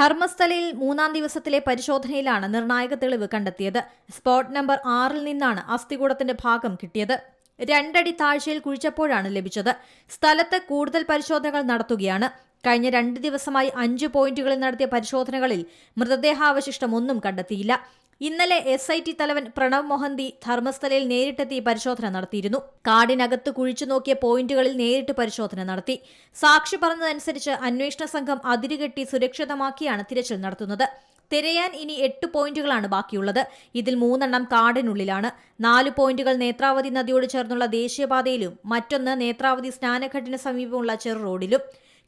ധർമ്മസ്ഥലയിൽ മൂന്നാം ദിവസത്തിലെ പരിശോധനയിലാണ് നിർണായക തെളിവ് കണ്ടെത്തിയത്. സ്പോട്ട് നമ്പർ ആറിൽ നിന്നാണ് അസ്ഥികൂടത്തിന്റെ ഭാഗം കിട്ടിയത്. രണ്ടടി താഴ്ചയിൽ കുഴിച്ചപ്പോഴാണ് ലഭിച്ചത്. സ്ഥലത്ത് കൂടുതൽ പരിശോധനകൾ നടത്തുകയാണ്. കഴിഞ്ഞ രണ്ട് ദിവസമായി അഞ്ച് പോയിന്റുകളിൽ നടത്തിയ പരിശോധനകളിൽ മൃതദേഹാവശിഷ്ടം ഒന്നും കണ്ടെത്തിയില്ല. ഇന്നലെ എസ് ഐ ടി തലവൻ പ്രണവ് മൊഹന്തി ധർമ്മസ്ഥലയിൽ നേരിട്ടെത്തി പരിശോധന നടത്തിയിരുന്നു. കാടിനകത്ത് കുഴിച്ചു നോക്കിയ പോയിന്റുകളിൽ നേരിട്ട് പരിശോധന നടത്തി. സാക്ഷി പറഞ്ഞതനുസരിച്ച് അന്വേഷണ സംഘം അതിരുകെട്ടി സുരക്ഷിതമാക്കിയാണ് തിരച്ചിൽ നടത്തുന്നത്. തിരയാൻ ഇനി എട്ട് പോയിന്റുകളാണ് ബാക്കിയുള്ളത്. ഇതിൽ മൂന്നെണ്ണം കാടിനുള്ളിലാണ്. നാല് പോയിന്റുകൾ നേത്രാവതി നദിയോട് ചേർന്നുള്ള ദേശീയപാതയിലും മറ്റൊന്ന് നേത്രാവതി സ്നാനഘട്ടിന് സമീപമുള്ള ചെറു റോഡിലും.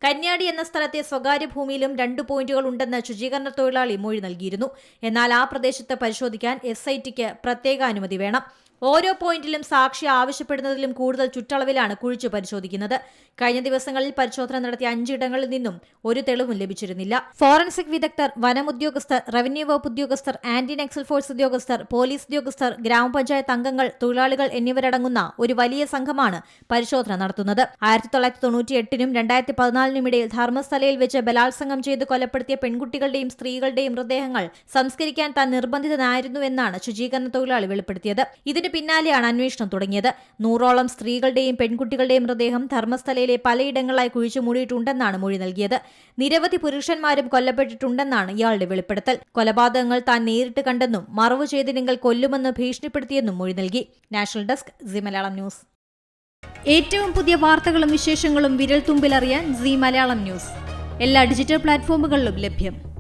കന്യാടി എന്ന സ്ഥലത്തെ സ്വകാര്യ ഭൂമിയിലും രണ്ട് പോയിന്റുകൾ ഉണ്ടെന്ന് ശുചീകരണ തൊഴിലാളി മൊഴി നൽകിയിരുന്നു. എന്നാൽ ആ പ്രദേശത്ത് പരിശോധിക്കാൻ എസ് ഐ ടിക്ക് പ്രത്യേക അനുമതി വേണം. ഓരോ പോയിന്റിലും സാക്ഷി ആവശ്യപ്പെടുന്നതിലും കൂടുതൽ ചുറ്റളവിലാണ് കുഴിച്ചു പരിശോധിക്കുന്നത്. കഴിഞ്ഞ ദിവസങ്ങളിൽ പരിശോധന നടത്തിയ അഞ്ചിടങ്ങളിൽ നിന്നും ഒരു തെളിവും ലഭിച്ചിരുന്നില്ല. ഫോറൻസിക് വിദഗ്ധർ വനമുദ്യോഗസ്ഥർ റവന്യൂ വകുപ്പ് ഉദ്യോഗസ്ഥർ ആന്റി നക്സൽ ഫോഴ്സ് ഉദ്യോഗസ്ഥർ പോലീസ് ഉദ്യോഗസ്ഥർ ഗ്രാമപഞ്ചായത്ത് അംഗങ്ങൾ തൊഴിലാളികൾ എന്നിവരടങ്ങുന്ന ഒരു വലിയ സംഘമാണ് പരിശോധന നടത്തുന്നത്. ആയിരത്തി തൊള്ളായിരത്തി തൊണ്ണൂറ്റി എട്ടിനും രണ്ടായിരത്തി പതിനാലിനും ഇടയിൽ ധർമ്മസ്ഥലയിൽ വെച്ച് ബലാത്സംഗം ചെയ്ത് കൊലപ്പെടുത്തിയ പെൺകുട്ടികളുടെയും സ്ത്രീകളുടെയും മൃതദേഹങ്ങൾ സംസ്കരിക്കാൻ താൻ നിർബന്ധിതനായിരുന്നുവെന്നാണ് ശുചീകരണ തൊഴിലാളി വെളിപ്പെടുത്തിയത്. ഇതിന് പിന്നാലെയാണ് അന്വേഷണം തുടങ്ങിയത്. നൂറോളം സ്ത്രീകളുടെയും പെൺകുട്ടികളുടെയും മൃതദേഹം ധർമ്മസ്ഥലയിലെ പലയിടങ്ങളിലായി കുഴിച്ചു മൂടിയിട്ടുണ്ടെന്നാണ് മൊഴി നൽകിയത്. നിരവധി പുരുഷന്മാരും കൊല്ലപ്പെട്ടിട്ടുണ്ടെന്നാണ് ഇയാളുടെ വെളിപ്പെടുത്തൽ. കൊലപാതകങ്ങൾ താൻ നേരിട്ട് കണ്ടെന്നും മറവു ചെയ്തില്ലെങ്കിൽ കൊല്ലുമെന്ന് ഭീഷണിപ്പെടുത്തിയെന്നും മൊഴി നൽകി. National desk C Malayalam news. ഏറ്റവും പുതിയ വാർത്തകളും വിശേഷങ്ങളും വിരൽ തുമ്പിലറിയാൻ സി മലയാളം ന്യൂസ്. എല്ലാ ഡിജിറ്റൽ പ്ലാറ്റ്ഫോമുകളിലും ലഭ്യം.